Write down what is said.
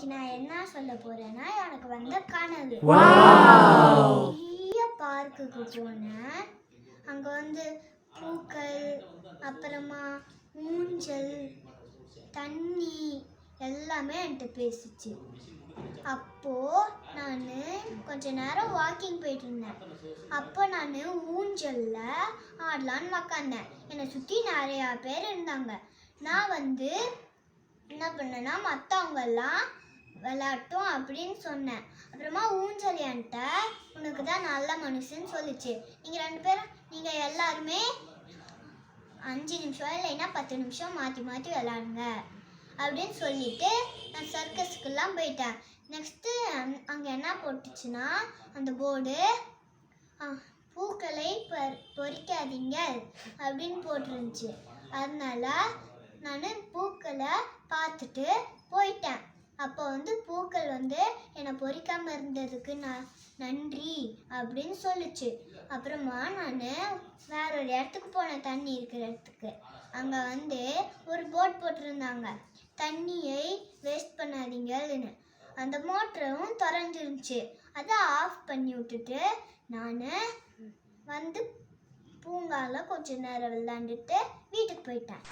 இன்னைக்கு நான் என்ன சொல்ல போறேன்னா எனக்கு வந்த கனவு! பெரிய பார்க்குக்கு போனேன். அங்க வந்து பூக்கள் அப்புறமா ஊஞ்சல் தண்ணி எல்லாமே என்கிட்ட பேசுச்சு. அப்போ நான் கொஞ்ச நேரம் வாக்கிங் போயிட்டு இருந்தேன். அப்போ நான் ஊஞ்சல்ல ஆடலான்னு உக்காந்தேன். என்னை சுற்றி நிறையா பேர் இருந்தாங்க. நான் வந்து என்ன பண்ணேன்னா மற்றவங்க விளாட்டும் அப்படின்னு சொன்னேன். அப்புறமா ஊஞ்சல் என்கிட்ட உனக்கு தான் நல்ல மனுஷன்னு சொல்லிச்சு. நீங்கள் ரெண்டு பேரும் நீங்கள் எல்லாருமே அஞ்சு நிமிஷம் இல்லைன்னா பத்து நிமிஷம் மாற்றி மாற்றி விளாடுங்க அப்படின்னு சொல்லிட்டு நான் சர்க்கஸுக்கெல்லாம் போயிட்டேன். நெக்ஸ்ட்டு அங்கே என்ன போட்டுச்சுன்னா அந்த போர்டு பூக்களை ப பொறிக்காதீங்க அப்படின்னு போட்டிருந்துச்சு. அதனால நான் பூக்களை பார்த்துட்டு போயிட்டேன். அப்போ வந்து பூக்கள் வந்து என்னை பொறிக்காமல் இருந்ததுக்கு நான் நன்றி அப்படின்னு சொல்லுச்சு. அப்புறமா நான் வேற ஒரு இடத்துக்கு போனேன் தண்ணி இருக்கிற இடத்துக்கு. அங்கே வந்து ஒரு போட் போட்டிருந்தாங்க. தண்ணியை வேஸ்ட் பண்ணாதீங்கன்னு அந்த மோட்டரும் திறந்துருந்துச்சு அதை ஆஃப் பண்ணி விட்டுட்டு நான் வந்து பூங்கால கொஞ்ச நேரம் விளாண்டுட்டு வீட்டுக்கு போயிட்டேன்.